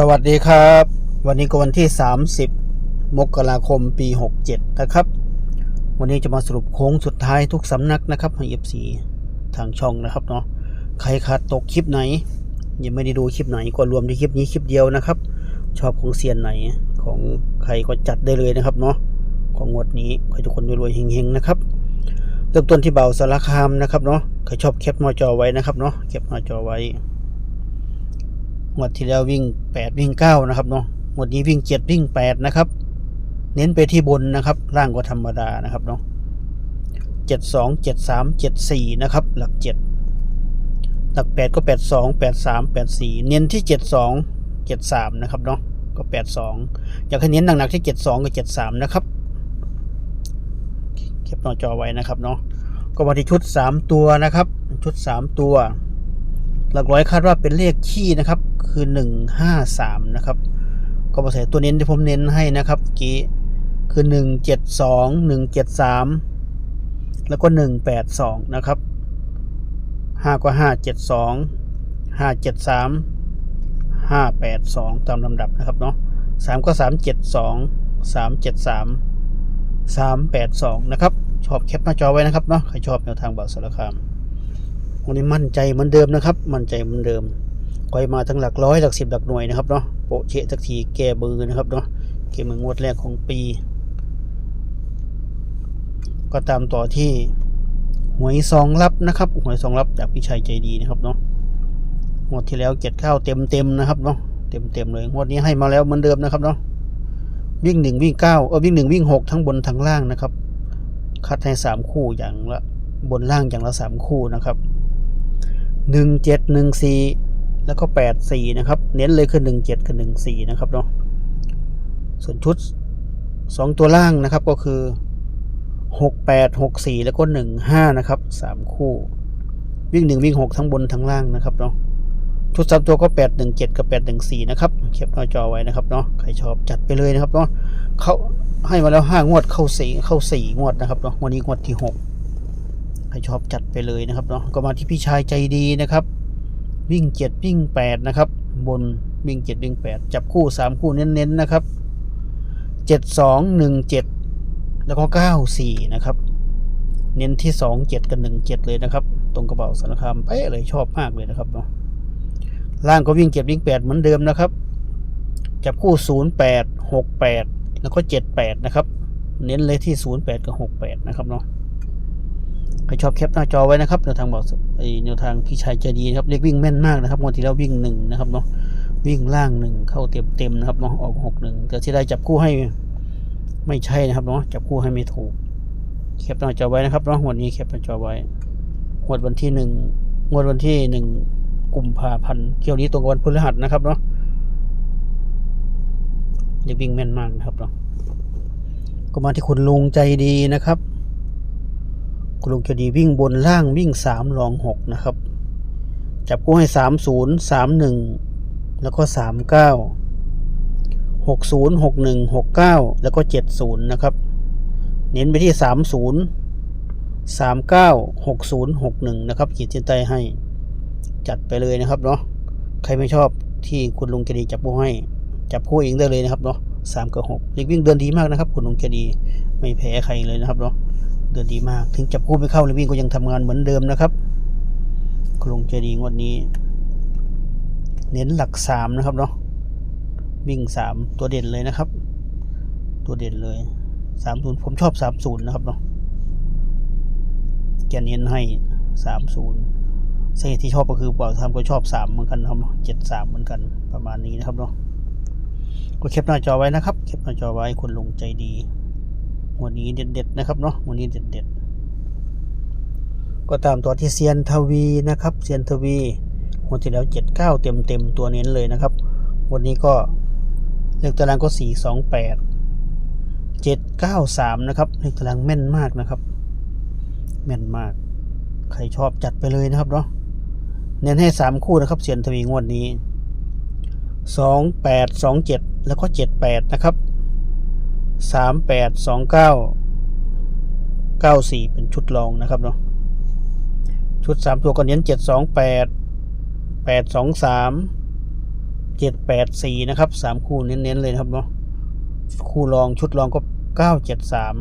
สวัสดีครับ วันนี้ก็วันที่ 30 มกราคมปี 67 นะครับ วันนี้จะมาสรุปโค้งสุดท้ายทุกสำนักนะครับให้ FC ทางช่องนะครับเนาะใครขาดตกคลิปไหน ยังไม่ได้ดูคลิปไหนก็รวมที่คลิปนี้คลิปเดียวนะครับ ชอบของเซียนไหนของใครก็จัดได้เลยนะครับเนาะของงวดนี้ขอให้ทุกคนรวยๆเฮงๆนะครับเริ่มต้นที่เบาสารคามนะครับเนาะใครชอบแคปหน้าจอไว้นะครับเนาะแคปหน้าจอไว้ งวดที่แล้ววิ่ง 8 วิ่ง 9 นะครับเนาะงวดนี้วิ่ง 7 วิ่ง 8 นะครับ เน้นไปที่บนนะครับล่างก็ธรรมดานะครับเนาะ72 73 74 นะครับ หลัก 7 หลัก 8 ก็ 82 83 84 เน้นที่ 72 73 นะครับเนาะก็ 82 อยากให้เน้นหนักๆที่ 72 กับ 73 นะครับเก็บหน้าจอไว้นะครับเนาะก็มาที่ชุด 3 ตัวนะครับ ชุด 3 ตัว หลักร้อยคาดว่าเป็นเลขขี้นะครับ คือหนึ่งห้าสามนะครับ ก็มาใส่ตัวเน้นที่ผมเน้นให้นะครับกี้คือหนึ่งเจ็ดสองหนึ่งเจ็ดสามแล้วก็หนึ่งแปดสองนะครับห้าก็ห้าเจ็ดสองห้าเจ็ดสามห้าแปดสองตามลำดับนะครับเนาะสามก็สามเจ็ดสองสามเจ็ดสามสามแปดสองนะครับ ชอบแคปหน้าจอไว้นะครับเนาะใครชอบแนวทางบ่าวสารคาม วันนี้มั่นใจเหมือนเดิมนะครับ มั่นใจเหมือนเดิมคอยมาทั้งหลักร้อยหลักสิบหลักหน่วยนะครับเนาะโปะเชะสักทีแก้เบือนะครับเนาะเกมงวดแรกของปี ก็ตามต่อที่หวยซองรับนะครับหวยซองรับจากพี่ชัยใจดีนะครับเนาะงวดที่แล้วเก็ดข้าวเต็มเต็มนะครับเนาะเต็มเต็มเลยงวดนี้ให้มาแล้วเหมือนเดิมนะครับเนาะวิ่งหนึ่งวิ่งเก้าเออวิ่งหนึ่งวิ่งหกทั้งบนทั้งล่างนะครับ คัดให้สามคู่อย่างละบนล่างอย่างละสามคู่นะครับ หนึ่งเจ็ดหนึ่งสี่แล้วก็แปดสี่นะครับ เน้นเลยคือหนึ่งเจ็ดกับหนึ่งสี่นะครับเนาะ ส่วนชุดสองตัวล่างนะครับก็คือหกแปดหกสี่แล้วก็หนึ่งห้านะครับสามคู่ วิ่งหนึ่งวิ่งหกทั้งบนทั้งล่างนะครับเนาะ ชุดสามตัวก็แปดหนึ่งเจ็ดกับแปดหนึ่งสี่นะครับเก็บหน้าจอไว้นะครับเนาะ ใครชอบจัดไปเลยนะครับเนาะเขาให้มาแล้วห้างวดเข้าสี่เข้าสี่งวดนะครับเนาะ วันนี้งวดที่หก ครชอบจัดไปเลยนะครับเนาะก็มาที่พี่ชายใจดีนะครับ วิ่งเจ็ดวิ่งแปดนะครับ บนวิ่งเจ็ดวิ่งแปดจับคู่สามคู่เน้นๆนะครับเจ็ดสองหนึ่งเจ็ดแล้วก็เก้าสี่นะครับ เน้นที่สองเจ็ดกับหนึ่งเจ็ดเลยนะครับ ตรงกระเป๋าสารคามเป๊ะเลยชอบมากเลยนะครับเนาะล่างก็วิ่งเจ็ดวิ่งแปดเหมือนเดิมนะครับ จับคู่ศูนย์แปดหกแปดแล้วก็เจ็ดแปดนะครับ เน้นเลยที่ศูนย์แปดกับหกแปดนะครับเนาะ ใครชอบแคปหน้าจอไว้นะครับแนวทางบอกไอแนวทางพี่ชายใจดีครับเรียกวิ่งแม่นมากนะครับงวดที่แล้ววิ่งหนึ่งนะครับเนาะวิ่งล่างหนึ่งเข้าเต็มเต็มนะครับเนาะออกหกหนึ่งแต่ที่ได้จับคู่ให้ไม่ใช่นะครับเนาะจับคู่ให้ไม่ถูกแคปหน้าจอไว้นะครับเนาะวันนี้แคปหน้าจอไว้งวดวันที่หนึ่งงวดวันที่หนึ่งกุมภาพันธ์เที่ยวนี้ตรงกับวันพฤหัสนะครับเนาะเรียกวิ่งแม่นมากนะครับเนาะก็มาที่คุณลุงใจดีนะครับ คุณลุงจะดีวิ่งบนล่างวิ่งสามรองหกนะครับ จับกู้ให้สามศูนย์สามหนึ่งแล้วก็สามเก้าหกศูนย์หกหนึ่งหกเก้าแล้วก็เจ็ดศูนย์นะครับ เน้นไปที่สามศูนย์สามเก้าหกศูนย์หกหนึ่งนะครับขีดเส้นใต้ให้ จัดไปเลยนะครับเนาะใครไม่ชอบที่คุณลุงจะดีจับกู้ให้ จับคู่เองได้เลยนะครับเนาะสามกับหกเด็กวิ่งเดินดีมากนะครับ คุณลุงจะดีไม่แพ้ใครเลยนะครับเนาะ เดินดีมาก ถึงจับคู่ไม่เข้าเลยวิ่งก็ยังทำงานเหมือนเดิมนะครับคุณลุงเจดีงวดนี้ เน้นหลักสามนะครับเนาะวิ่งสามตัวเด่นเลยนะครับ ตัวเด่นเลยสามศูนย์ผมชอบสามศูนย์นะครับเนาะแกเน้นให้สามศูนย์สาเหตุที่ชอบก็คือเปล่าทำก็ชอบสามเหมือนกันครับเจ็ดสามเหมือนกันประมาณนี้นะครับเนาะก็แคปหน้าจอไว้นะครับแคปหน้าจอไว้คุณลุงใจดี วันนี้เด็ดๆนะครับเนาะวันนี้เด็ดๆ ก็ตามตัวที่เซียนทวีนะครับเซียนทวีวันที่แล้วเจ็ดเก้าเต็มเต็มๆตัวเน้นเลยนะครับ วันนี้ก็เลขตารางก็สี่สองแปดเจ็ดเก้าสามนะครับเลขตารางแม่นมากนะครับ แม่นมาก ใครชอบจัดไปเลยนะครับเนาะเน้นให้สามคู่นะครับเซียนทวีงวดนี้สองแปดสองเจ็ดแล้วก็เจ็ดแปดนะครับ สามแปดสองเก้าเก้าสี่เป็นชุดรองนะครับเนาะชุดสามตัวก็เน้นเจ็ดสองแปดแปดสองสามเจ็ดแปดสี่นะครับสามคู่เน้นๆเลยนะครับเนาะคู่รองชุดรองก็เก้าเจ็ดสาม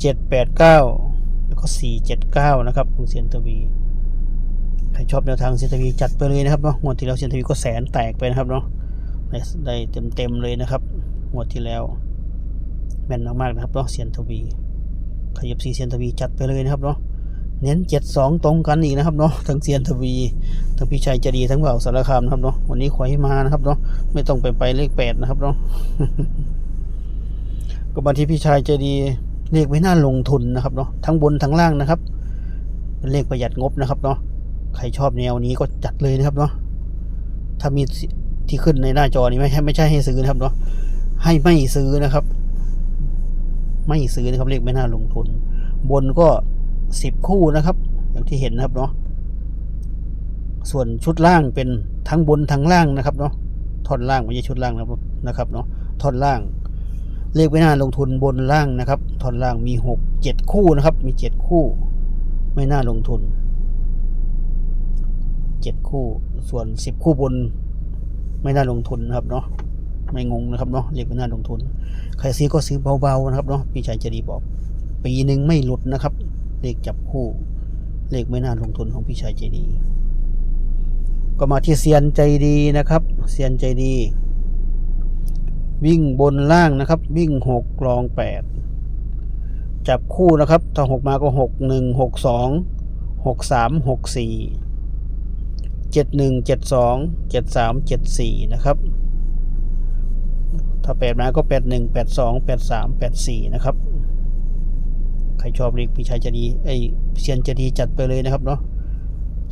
เจ็ดแปดเก้าแล้วก็สี่เจ็ดเก้านะครับของเซียนทวีใครชอบแนวทางเซียนทวีจัดไปเลยนะครับเนาะงวดที่แล้วเซียนทวีก็แสนแตกไปนะครับเนาะได้ได้เต็มๆเลยนะครับงวดที่แล้ว แม่นมากๆนะครับเนาะเซียนทวีขยับซีเซียนทวีจัดไปเลยนะครับเนาะเน้นเจ็ดสองตรงกันอีกนะครับเนาะทั้งเซียนทวีทั้งพี่ชัยเจะดีทั้งเบาสารคามนะครับเนาะวันนี้ขอให้มานะครับเนาะไม่ต้องไปไปเลขแปดนะครับเนาะก็บันที่พี่ชายเจะดีเลขไม่น่าลงทุนนะครับเนาะทั้งบนทั้งล่างนะครับเป็นเลขประหยัดงบนะครับเนาะใครชอบแนวนี้ก็จัดเลยนะครับเนาะถ้ามีที่ขึ้นในหน้าจอนี้ไม่ใช่ไม่ใช่ให้ซื้อนะครับเนาะให้ไม่ซื้อนะครับ ไม่ซื้อนะครับเลขไม่น่าลงทุน บนก็สิบคู่นะครับ อย่างที่เห็นนะครับเนาะส่วนชุดล่างเป็นทั้งบนทั้งล่างนะครับเนาะท่อนล่างไม่ใช่ชุดล่างนะครับเนาะท่อนล่าง เลขไม่น่าลงทุนบนล่างนะครับท่อนล่างมีหกเจ็ดคู่นะครับ มีเจ็ดคู่ ไม่น่าลงทุนเจ็ดคู่ ส่วนสิบคู่บน ไม่น่าลงทุนนะครับเนาะ ไม่งงนะครับเนาะเลขไม่น่าลงทุน ใครซื้อก็ซื้อเบาๆนะครับเนาะพี่ชายจะดีบอก ปีหนึ่งไม่หลุดนะครับ เลขจับคู่ เลขไม่น่าลงทุนของพี่ชายใจดี ก็มาที่เซียนใจดีนะครับเซียนใจดี วิ่งบนล่างนะครับ วิ่งหกรองแปดจับคู่นะครับ ถ้าหกมาก็หกหนึ่งหกสองหกสามหกสี่เจ็ดหนึ่งเจ็ดสองเจ็ดสามเจ็ดสี่นะครับ ถ้าแปดมาก็แปดหนึ่งแปดสองแปดสามแปดสี่นะครับ ใครชอบเลขพี่ชายจะดีไอยเซียนจะดีจัดไปเลยนะครับเนาะ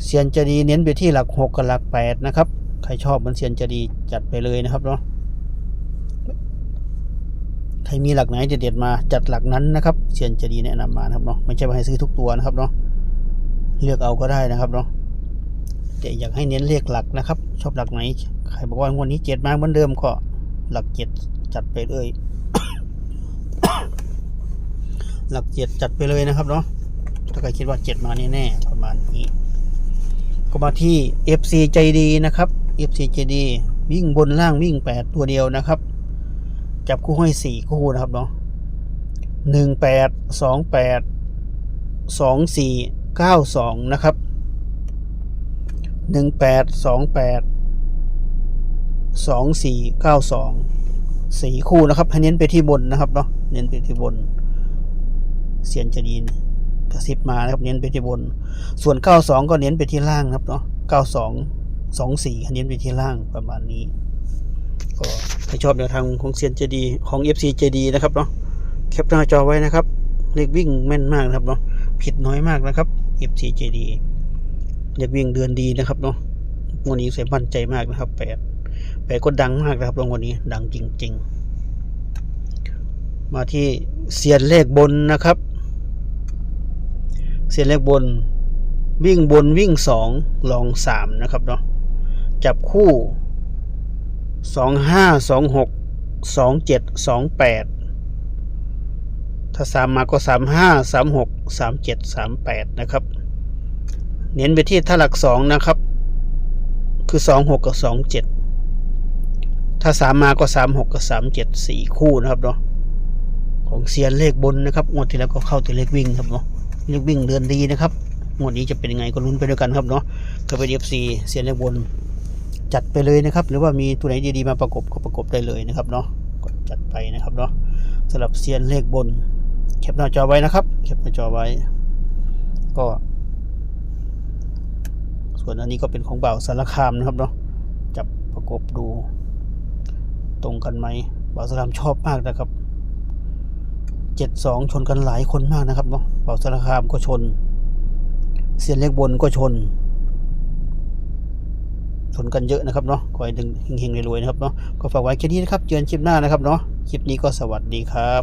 เซียนจะดีเน้นไปที่หลักหกกับหลักแปดนะครับ ใครชอบเหมันเซียนจะดีจัดไปเลยนะครับเนาะใครมีหลักไหนเด็ดๆมาจัดหลักนั้นนะครับเซียนจะดีแนะนำมานะครับเนาะไม่ใช่ว่าให้ซื้อทุกตัวนะครับเนาะเลือกเอาก็ได้นะครับเนาะแต่อยากให้เน้นเลขหลักนะครับ ชอบหลักไหน ใครบอกว่างวันนี้เจ็ดมาเหมือนเดิมก็ หลักเจ็ดจัดไปเลยหลักเจ็ดจัดไปเลยนะครับเนาะถ้าใครคิดว่าเจ็ดมาแน่ๆประมาณนี้ ก็มาที่ FC ใจดีนะครับ FC ใจดีวิ่งบนล่างวิ่ง8ตัวเดียวนะครับ จับคู่ให้4คู่นะครับเนาะ1 8 2 8 2 4 9 2นะครับ1 8 2 8 2 4 9 2 4คู่นะครับให้เน้นไปที่บนนะครับเนาะเน้นไปที่บนเสียนจะดีนกระซิบมานะครับ เน้นไปที่บน ส่วน 92 ก็เน้นไปที่ล่างนะครับเนาะ92 24เน้นไปที่ล่างประมาณนี้ ก็ใครชอบแนวทางของเซียนเจดีของ FC เจดีนะครับเนาะแคปหน้าจอไว้นะครับเลขวิ่งแม่นมากนะครับเนาะผิดน้อยมากนะครับ FC เจดีเลขวิ่งเดือนดีนะครับเนาะวันนี้เสียมั่นใจมากนะครับแปด แปดก็ดังมากนะครับรางวัลนี้ดังจริง ๆ มาที่เซียนเลขบนนะครับ เสียนเลขบนวิ่งบนวิ่งสองลองสามนะครับเนาะจับคู่สองห้าสองหกสองเจ็ดสองแปดถ้าสามมาก็สามห้าสามหกสามเจ็ดสามแปดนะครับ เน้นไปที่ถ้าหลักสองนะครับ คือสองหกกับสองเจ็ด ถ้าสามมาก็สามหกกับสามเจ็ดสี่คู่นะครับเนาะของเซียนเลขบนนะครับงวดที่แล้วก็เข้าแต่เลขวิ่งครับเนาะเลขวิ่งเดือนดีนะครับงวดนี้จะเป็นยังไงก็ลุ้นไปด้วยกันครับเนาะก็เป็น FC เสียนเลขบนจัดไปเลยนะครับ หรือว่ามีตัวไหนดีๆมาประกบก็ประกบได้เลยนะครับเนาะก็จัดไปนะครับเนาะสำหรับเซียนเลขบนแคปหน้าจอไว้นะครับแคปหน้าจอไว้ ก็ ส่วนอันนี้ก็เป็นของเบาสารคามนะครับเนาะจับประกบดู ตรงกันไหมเบาสารคามชอบมากนะครับเจ็ดสองชนกันหลายคนมากนะครับเนาะเป่าสาคามก็ชน เสียนเล็กบนก็ชน ชนกันเยอะนะครับเนาะคอยดึงเฮงๆรวยๆนะครับเนาะก็ฝากไว้แค่นี้นะครับเจอกันคลิปหน้านะครับเนาะคลิปนี้ก็สวัสดีครับ